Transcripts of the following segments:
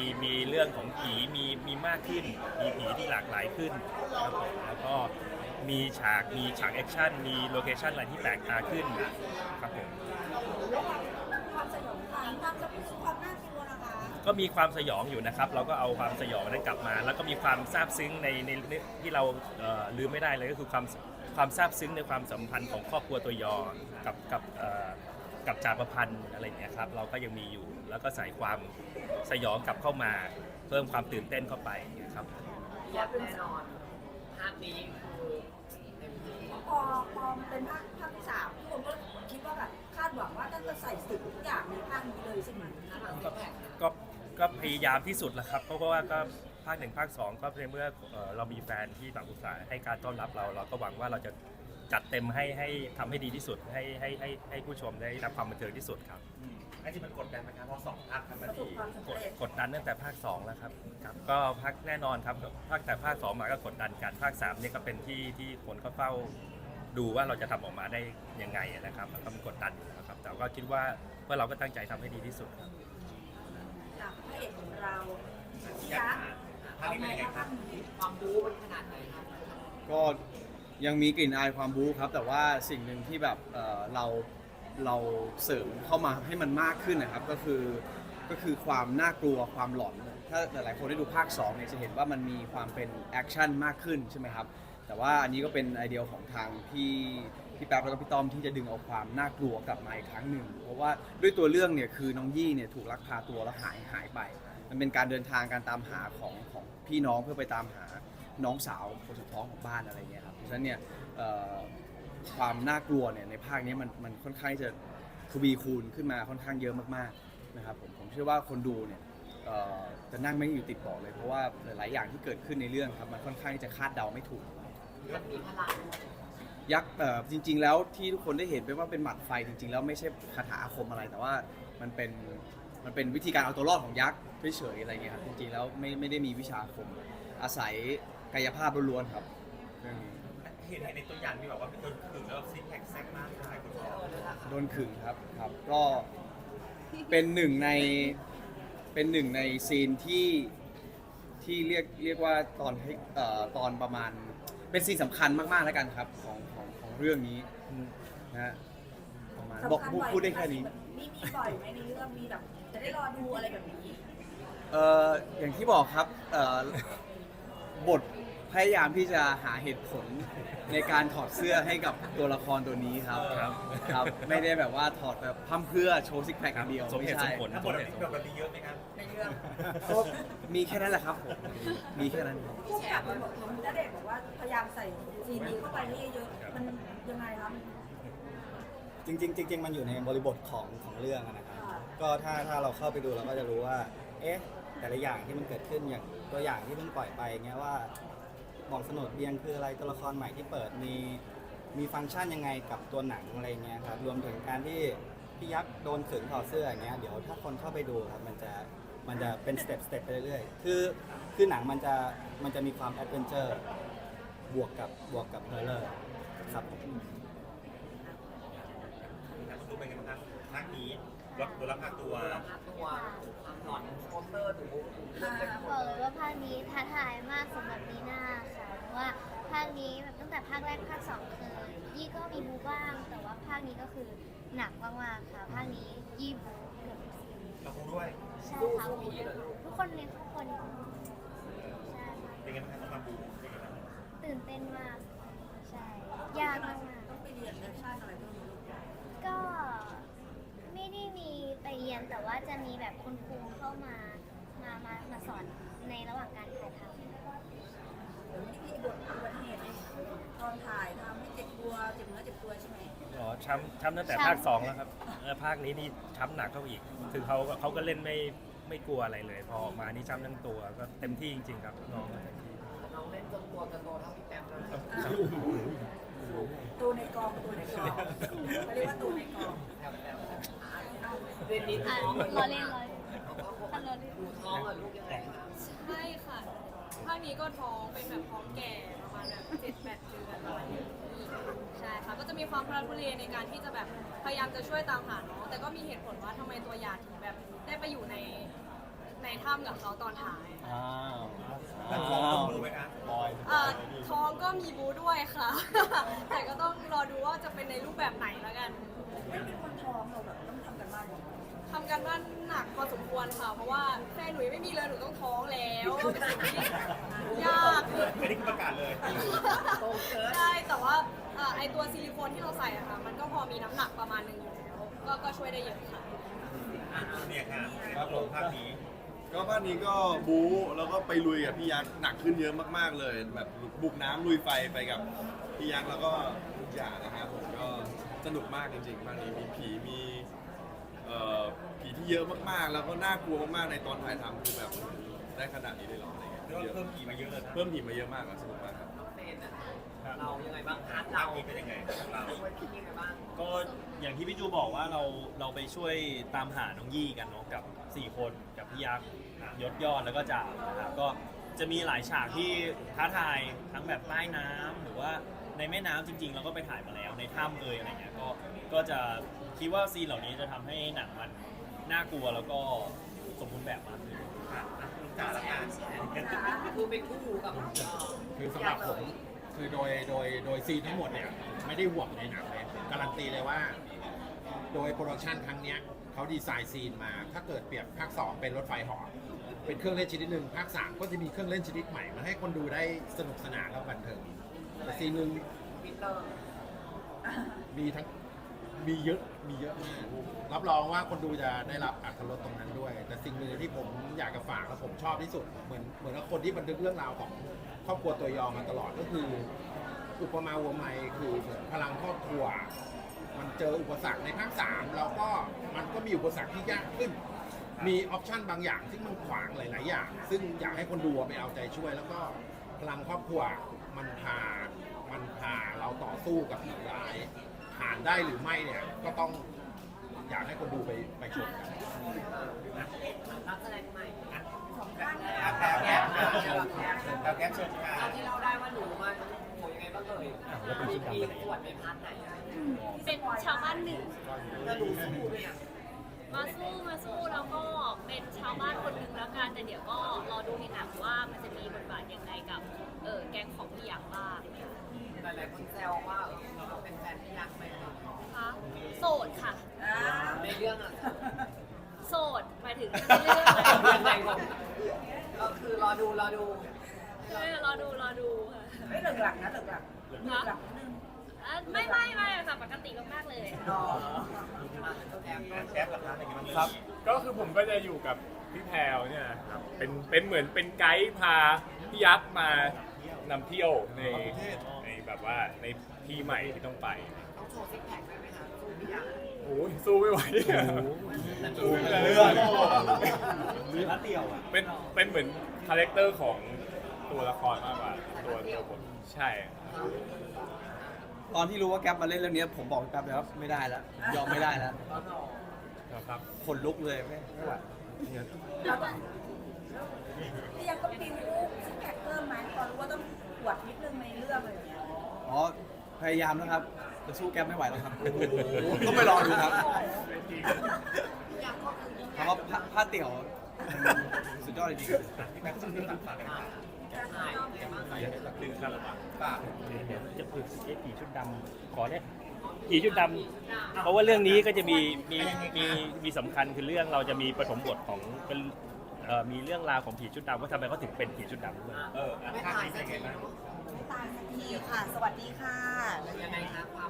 มีมีเรื่องของผีมีมีมากขึ้น มีผีที่หลากหลายขึ้นครับผมแล้วก็มีฉากมีฉากแอคชั่นมีโลเคชั่นอะไรที่แปลกตาขึ้นครับผมความสยองขวัญความสะพรึงความน่ากลัวนะคะก็มีความสยองอยู่นะครับ เราก็เอาความสยองนั้นกลับมา แล้วก็มีความซาบซึ้งในในในที่เราเอ่อลืมไม่ได้เลยก็คือความความซาบซึ้งในความสัมพันธ์ของครอบครัวตัวยอกับกับเอ่อ กับจ่าประพันธ์อะไรอย่างเงี้ยครับเราก็ยังมีอยู่แล้วก็ใส่ความสยองกลับเข้ามา เพิ่มความตื่นเต้นเข้าไปครับยัดแน่นอนภาคนี้คือเต็มที่พอพอมันเป็นภาคภาคที่สามทุกคนก็คิดว่าแบบคาดหวังว่าจะใส่สุดทุกอย่างในภาคนี้เลยใช่ไหมถ้าหลังซิกแพคนะก็ก็พยายามที่สุดแหละครับเพราะว่าก็ภาคหนึ่งภาคสองก็ในเมื่อเอ่อเรามีแฟนที่ต่างอุตสาห์ให้การต้อนรับเรา เราก็หวังว่าเราจะ จัดเต็มให้ให้ทำให้ดีที่สุดให้ให้ให้ให้ผู้ชมได้รับความบันเทิงที่สุดครับไอ้ที่มันกดดันไหมครับเพราะสองภาคทำปมาระสดีบความสำกดเร็จกดดันตั้งแต่ภาค 2 แล้วครับครับ ก็ภาคแน่นอนครับภาคแต่ภาค 2 มาก็กดดันกันภาค3เนี่ยก็เป็นที่ที่คนเขาเฝ้าดูว่าเราจะทำออกมาได้ยังไงนะครับมันก็มันกดดันอยู่นะครับ แต่ก็คิดว่าว่าเราก็ตั้งใจทำให้ดีที่สุดครับจากพระเอกของเราพี่ยัยักกษ์ษ์ภาคนี้เป็นยังไงครับความบู๊มันขนาดไหนครับก็ ยังมีกลิ่นอายความบู๊ครับ แต่ว่าสิ่งหนึ่งที่แบบเอ่อเราเราเสริมเข้ามาให้มันมากขึ้นนะครับ ก็คือก็คือความน่ากลัวความหลอน ถ้าหลายๆคนได้ดูภาค2เนี่ยจะเห็นว่ามันมีความเป็นแอคชั่นมากขึ้นใช่ไหมครับ แต่ว่าอันนี้ก็เป็นไอเดียของทางพี่พี่แป๊บแล้วก็พี่ต้อมที่จะดึงเอาความน่ากลัวกลับมาอีกครั้งหนึ่ง เพราะว่าด้วยตัวเรื่องเนี่ยคือน้องยี่เนี่ยถูกลักพาตัวแล้วหายหายไป มันเป็นการเดินทางการตามหาของของพี่น้องเพื่อไปตามหา น้องสาวคนสุดท้องของบ้านอะไรเงี้ยครับเพราะฉะนั้นเนี่ยความน่ากลัวเนี่ยในภาคนี้มันมันค่อนข้างจะทวีคูณขึ้นมาค่อนข้างเยอะมากๆนะครับผมผมเชื่อว่าคนดูเนี่ยจะนั่งไม่อยู่ติดเบาะเลยเพราะว่าหลาย ๆ อย่างที่เกิดขึ้นในเรื่องครับมันค่อนข้างที่จะคาดเดาไม่ถูกมันมีพลังยักษ์จริง ๆ แล้วที่ทุกคนได้เห็นเป็นว่าเป็นหมัดไฟจริง ๆ แล้วไม่ใช่คาถาอาคมอะไรแต่ว่ามันเป็นมันเป็นวิธีการเอาตัวรอดของยักษ์เฉยๆอะไรเงี้ยครับจริงๆแล้วไม่ไม่ได้มีวิชาอาคมอาศัย กายภาพล้วนๆครับเรื่องนี้เห็นในตัวอย่างที่แบบว่าเป็นตัวขึงแล้วซิกแพคแซ่บมากหลายคนบอกโดนขึงครับครับก็เป็นหนึ่งในเป็นหนึ่งในซีนที่ที่เรียกเรียกว่าตอนให้เอ่อตอนประมาณ เป็นซีนสำคัญมากๆแล้วกันครับของของของเรื่องนี้นะฮะประมาณบอกพูดพูดได้แค่นี้ มีมีบ่อยไหมในเรื่องมีแบบจะได้รอดูอะไรแบบนี้ เอ่ออย่างที่บอกครับเอ่อ บทพยายามที่จะหาเหตุผลในการถอดเสื้อให้กับตัวละครตัวนี้ครับครับครับ ไม่ได้แบบว่าถอดแบบพั่มเพรื่อโชว์ซิกแพคอย่างเดียวสมเหตุไใช่สมผลถ้าบทแบบนี้แบบนี้เยอะไหมครับในเรื่องก็มีแค่นั้นแหละครับผมมีแค่นั้นครับ ผู้กำกับมันบอกณเดชน์บอกว่าพยายามใส่ซีนนี้เข้าไปให้เยอะๆมันยังไงคะมันจริงๆจริงๆมันอยู่ในบริบทของของเรื่องอะนะครับค่ะก็ถ้าถ้าเราเข้าไปดูเราก็จะรู้ว่า เอ๊ะ แต่ละอย่างที่มันเกิดขึ้นอย่างตัวอย่างที่เพิ่งปล่อยไปเงี้ยว่าบอกสนุดเบียงคืออะไรตัวละครใหม่ที่เปิดมีมีฟังก์ชันยังไงกับตัวหนังอะไรเงี้ยครับรวมถึงการที่พี่ยักษ์โดนขึงถอดเสื้ออย่างเงี้ยเดี๋ยวถ้าคนเข้าไปดูครับมันจะมันจะเป็นสเต็ปสเต็ปไปเรื่อยๆคือคือหนังมันจะมันจะมีความแอดเวนเจอร์บวกกับบวกกับเฮอร์เรอร์ครับนะคุณดูเป็นไงบ้างครับภานี้รถรถลักพาตัวค่าตัว เตอร์ถูกเรื่องไปทั้งหมบอกดเลยว่าภาคนี้ท้าทายมากสำหรับนีน่าค่ะเพราะว่าภาคนี้แบบตั้งแต่ภาคแรกภาคสองคือยี่ก็มีบูบ้าง แต่ว่าภาคนี้ก็คือหนักมากๆค่ะภาคนี้ยี่บูเกือบทุกซีนเราคูด้วย ใช่ค่ะทุกคนเลยทุกคนใช่ค่ะเป็นไงบ้างครับต้องมาบูเป็นไงบ้างตื่นเต้นมาก ใช่ยากมากต้องไปเรียนแอคชั่นอะไรเพิ่มไหม ๆก็ไม่ได้มีไปเรียนแต่ ว่าจะมีแบบคุณครูเข้ามามามามาสอนในระหว่างการถ่ายทำเดี๋ยวไม่ได้มีบทอุบัติเหตุตอนถ่ายทำให้เจ็บตัวเจ็บเนื้อเจ็บตัวใช่ไหมอ๋อช้ำช้ำตั้งแต่ภาค2แล้วครับแล้วภาคนี้นี่ช้ำหนักเข้าอีก คือเขาก็เขาก็เล่นไม่ไม่กลัวอะไรเลย พอออกมานี่ช้ำทั้งตัวก็เต็มที่จริง ๆ ครับน้องก็เต็มที่น้องเล่นจนตัวจะโตเท่าพี่แป๊บแล้วนะตัวในกองตัวในกองเขาเรียกว่าตัวในกองแป๊บแป๊บ เรียนนิดอะน้องรอเล่นรอเล่นท่านดูท้องอะลูกยังไงคะใช่ค่ะภาคนี้ก็ท้องเป็นแบบท้องแก่ประมาณแบบเจ็ดแปดเดือนประมาณนี้ใช่ค่ะก็จะมีความพลาดพลเยในการที่จะแบบพยายามจะช่วยตามหาน้องแต่ก็มีเหตุผลว่าทำไมตัวยาถึงแบบได้ไปอยู่ในในถ้ำกับเขาตอนถ่ายค่ะอ้าวแล้วของต้องมือไหมคะบอยเอ่อท้องก็มีบูด้วยค่ะ แต่ก็ต้องรอดูว่าจะเป็นในรูปแบบไหนแล้วกัน ไม่เป็นคนท้องเราแบบ ทำกันบ้านหนักพอสมควรค่ะ เพราะว่าแฟนหนูยังไม่มีเลยหนูต้องท้องแล้วเป็นสิ่งที่ยากคือ อันนี้คือประกาศเลยใช่แต่ว่าเอ่อไอตัวซิลิโคนที่เราใส่อะค่ะ มันก็พอมีน้ำหนักประมาณหนึงอยู่แล้วก็ก็ช่วยได้เยอะค่ะ เนี่ยค่ะครับลงภาพนี้ก็ภาคนี้ก็บู๊แล้วก็ไปลุยกับพี่ยักษ์หนักขึ้นเยอะมากๆเลย แบบบุกน้ำลุยไฟไปกับพี่ยักษ์แล้วก็ทุกอย่างนะครับผมก็สนุกมากจริงๆภาคนี้มีผีมี เอ่อผีที่เยอะมากๆ แล้วก็น่ากลัวมากๆในตอนถ่ายทำคือแบบได้ขนาดนี้เลยเหรออะไรเงี้ยเรียกว่าเยอะเพิ่มผีมาเยอะเลยนะเพิ่มผีมาเยอะมากอะสนุกมากครับน้องเฟนอะเรายังไงบ้างพาร์ทภาเราพนี้เป็นยังไงของเราช่วยพี่ยังไงบ้างก็อย่างที่พี่จูบอกว่าเราเราไปช่วยตามหาน้องยี่กันเนาะกับ 4 คนกับพี่ยักษ์ยศยอดแล้วก็จ่านะครับก็จะมีหลายฉากที่ท้าทายทั้งแบบใต้น้ำหรือว่าในแม่น้ำจริง ๆ เราก็ไปถ่ายมาแล้วในถ้ำเอยอะไรเงี้ยก็ก็จะ คิดว่าซีนเหล่านี้จะทำให้หนังมันน่ากลัวแล้วก็สมบูรณ์แบบมากขึ้นอะอะจ่าละกันคือเป็นคู่กับคือสำหรับผมคือโดยโดยโดยซีนทั้งหมดเนี่ยไม่ได้ห่วงในหนังเลยผมการันตีเลยว่า โดยโปรดักชันครั้งเนี้ยเขาดีไซน์ซีนมา ถ้าเกิดเปรียบภาค 2 เป็นรถไฟเหอเป็นเครื่องเล่นชนิดหนึ่งภาค 3 ก็จะมีเครื่องเล่นชนิดใหม่มาให้คนดูได้สนุกสนานแล้วบันเทิงแต่ซีนหนึ่งวิเตอร์มีทั้ง มีเยอะมีเยอะมากรับรองว่าคนดูจะได้รับอรรถรสตรงนั้นด้วย แต่สิ่งหนึ่งที่ผมอยากจะฝากและผมชอบที่สุด เหมือนเหมือนกับคนที่บันทึกเรื่องราวของครอบครัวตัวยอมาตลอดก็คือ อุปมาวัวไมคือเหมือนพลังครอบครัว มันเจออุปสรรคในภาคสามแล้วก็มันก็มีอุปสรรคที่ยากขึ้น มีออปชันบางอย่างซึ่งมันขวางหลาย ๆ อย่าง ซึ่งอยากให้คนดูไปเอาใจช่วย แล้วก็พลังครอบครัวมันพามันพาเราต่อสู้กับผีร้าย ผ่านได้หรือไม่เนี่ยก็ต้องอยากให้คนดูไปไปชมกันนักแสดงใหม่อะแป๊บแป๊บอะเชิญแป๊บแป๊บเชิญค่ะตอนที่เราได้ว่าหนูมาหนูยังไงบ้างเอ่ยมีมีส่วนในพาร์ทไหนอะไรอย่างเงี้ยเป็นชาวบ้านหนึ่งแล้วหนูสู้ด้วยนะมาสู้มาสู้แล้วก็เป็นชาวบ้านคนหนึ่งแล้วกันแต่เดี๋ยวก็รอดูในหนังว่ามันจะมีบทบาทยังไงกับเออแก๊งของพี่ยักษ์บ้างหลายๆคนแซวว่าเออ เราเป็นแฟนพี่ยักษ์ไหมครับคะโสดค่ะ อ่าในเรื่องอะโสดหมายถึงในเรื่องอะไรเรื่องไหนผมก็คือรอดูรอดูใช่รอดูรอดูค่ะไม่เหลืองหลักนะเหลืองหลักเหลืองหลักนิดนึงอะไม่ไม่ไม่ค่ะปกติมากๆเลยอ๋ออะตัวแทนแป๊บแป๊บละคะเป็นยังไงบ้างครับ ก็คือผมก็จะอยู่กับพี่แพรวเนี่ยนะครับเป็นเป็นเหมือนเป็นไกด์พาพี่ยักษ์มานำเที่ยวในในแบบว่าใน ที่ใหม่ที่ต้องไปต้องโชว์ซิกแพคได้ไหมคะสู้พี่ยักษ์โอ้ยสู้ไม่ไหวดูเป็นเรื่องเนื้อเตี่ยวอะเป็นเป็นเหมือนคาแรคเตอร์ของตัวละครมากกว่าตัวตัวบทใช่ตอนที่รู้ว่าแก๊ปมาเล่นเรื่องนี้ผมบอกแก๊ปเลยว่าไม่ได้แล้วยอมไม่ได้แล้วนะครับขนลุกเลยไม่ไม่ไหวแล้วก็พี่ยังต้องปิวซิกแพคเพิ่มไหมพอรู้ว่าต้องปวดนิดนึงในเรื่องอะไรอย่างเงี้ยอ๋อ พยายามนะครับจะสู้แก๊ปไม่ไหวแล้วครับต้องไปรอดูครับพี่ยักษ์ก็คือยิ่งใหเพญ่ราะว่าผ้าผ้าเตี่ยวสุดยอดจริงๆพี่แป๊บสุดที่ฝากกันค่ะถ่ายยังไงบ้างคะดึงครับฝากเดี๋ยวจะฝึกเอ๊ะผีชุดดำขอเนี่ยผีชุดดำเพราะว่าเรื่องนี้ก็จะมีมีมีมีสำคัญคือเรื่องเราจะมีปฐมบทของเป็น เอ่อมีเรื่องราวของผีชุดดำว่าทำไมเขาถึงเป็นผีชุดดำด้วยเอออะไม่ภาพถ่ายนี้สัเป็กนยังไงทีบ้าง ไม่ตายสักทีค่ะ สวัสดีค่ะยังไงคะความ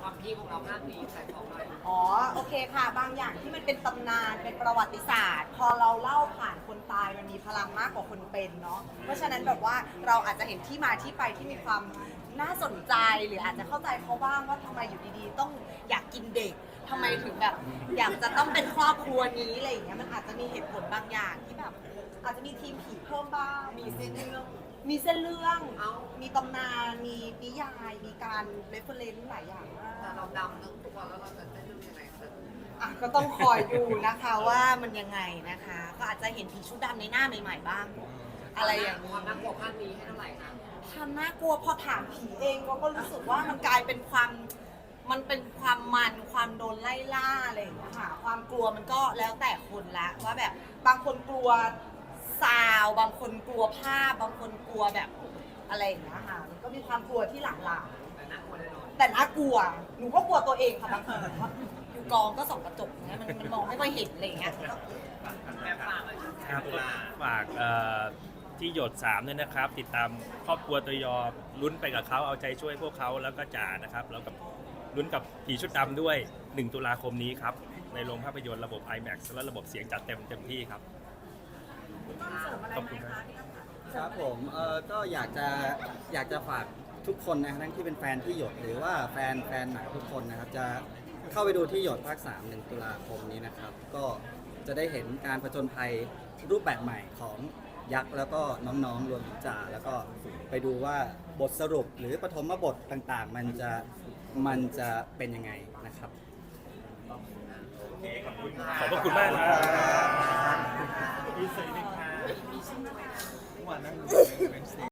ความพีคของเราภาคนี้ใส่ของหน่อยอ๋อ โอเคค่ะ บางอย่างที่มันเป็นตำนาน เป็นประวัติศาสตร์ พอเราเล่าผ่านคนตายมันมีพลังมากกว่าคนเป็นเนาะ เพราะฉะนั้นแบบว่าเราอาจจะเห็นที่มาที่ไปที่มีความ น่าสนใจหรืออาจจะเข้าใจเขาบ้างว่าทำไมอยู่ดีๆ ต้องอยากกินเด็กทำไมถึงแบบ อยากจะต้องเป็นครอบครัวนี้อะไรอย่างเงี้ยมันอาจจะมีเหตุผลบางอย่างที่แบบ อาจจะมีทีมผีเพิ่มบ้างมีเส้นเรื่องมีเส้นเรื่องเอ้ามีตำนานมีนิยายมีการเรฟเฟรนซ์หลายอย่างมาก แต่เราดำทั้งตัวแล้วเราจะเส้นเรื่องยังไงคะอะก็ต้องคอยดูนะคะว่ามันยังไงนะคะ ก็อาจจะเห็นผีชุดดำในหน้าใหม่ๆบ้าง อะไรอย่างคนี้วามน่ากลัวภาคนี้ให้เท่าไหร่คะ ความน่ากลัวพอถามผีเองก็ก็รู้สึกว่ามันกลายเป็นความมันเป็นความมันความโดนไล่ล่าอะไรอย่างเงี้ยค่ะความกลัวมันก็แล้วแต่คนละว่าแบบบางคนกลัวซาวด์บางคนกลัวภาพ บางคนกลัวแบบอะไรอย่างเงี้ยค่ะมันก็มีความกลัวที่หลากหลายแต่น่ากลัวแน่นอนแต่น่ากลัวหนูก็กลัวตัวเองค่ะบางทีอยู่กองก็ส่องกระจกอย่างเงี้ยมันมันมองไม่ค่อยเห็นอะไรอย่างเงี้ย แม่ฝากเลยครับก็ฝากเอ่อ ที่หยด3ด้วยนะครับ ติดตามครอบครัวตัวยอลุ้นไปกับเขาเอาใจช่วยพวกเขาแล้วก็จ่านะครับแล้วกับลุ้นกับผีชุดดำด้วย 1 ตุลาคมนี้ครับ ในโรงภาพยนตร์ระบบ IMAX และระบบเสียงจัดเต็มเต็มที่ครับ ขอบคุณครับ ครับผมเออก็อยากจะอยากจะฝากทุกคนนะทั้งที่เป็นแฟนที่หยดหรือว่าแฟนแฟนหนังทุกคนนะครับ จะเข้าไปดูที่หยดภาค3 1ตุลาคมนี้นะครับ ก็จะได้เห็นการผจญภัยรูปแบบใหม่ของ ยักษ์แล้วก็น้องๆรวมถึงจ่าแล้วก็ไปดูว่าบทสรุปหรือปฐมบทต่างๆ มันจะมันจะเป็นยังไงนะครับ ขอบพระคุณมากครับ